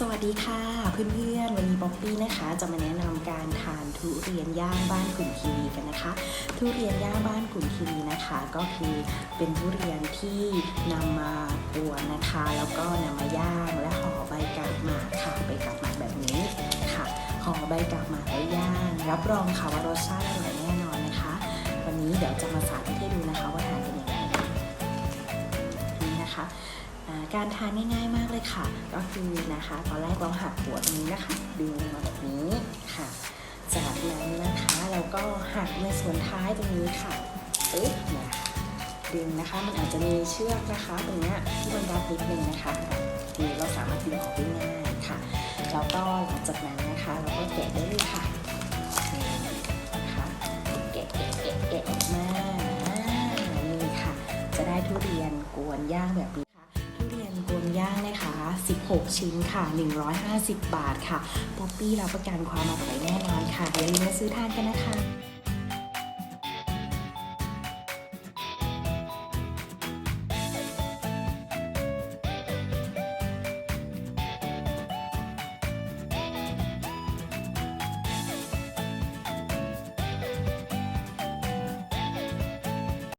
สวัสดีค่ะเพื่อนๆ วันนี้ป๊อปปี้นะคะจะมาแนะนำการทานทุเรียนย่างบ้านขุนคีรีกันนะคะ ทุเรียนย่างบ้านขุนคีรีนะคะ ก็คือเป็นทุเรียนที่นำมากวนนะคะ แล้วก็นำมาย่างและห่อใบกาบหมากค่ะใบกาบหมากแบบนี้ค่ะห่อใบกาบหมากแล้วย่างรับรองค่ะว่ารสชาติอร่อยแน่นอนนะคะ วันนี้เดี๋ยวจะมาสาธิตให้ดูนะคะว่าทานเป็นยังไงนี่นะคะ การทานง่ายๆมากเลยค่ะ ก็คือนะคะ ตอนแรกเราหักหัวตรงนี้นะคะดึงมาแบบนี้ค่ะ จากนั้นนะคะเราก็หักในส่วนท้ายตรงนี้ค่ะปึ๊บเนี่ยดึงนะคะ มันอาจจะมีเชือกนะคะตรงนี้ที่มันรัดนิดนึงนะคะนี่เราสามารถดึงออกได้ง่ายค่ะแล้วก็หลังจากนั้นนะคะ เราก็แกะได้เลยค่ะนี่นะคะแกะแกะแกะแกะออกมาอ่านี่ค่ะ จะได้ทุเรียนกวนย่างแบบนี้ 16 ชิ้นค่ะ 150 บาทค่ะ ป๊อปปี้รับประกันความอร่อยแน่นอนค่ะ อย่าลืมมาซื้อทานกันนะคะ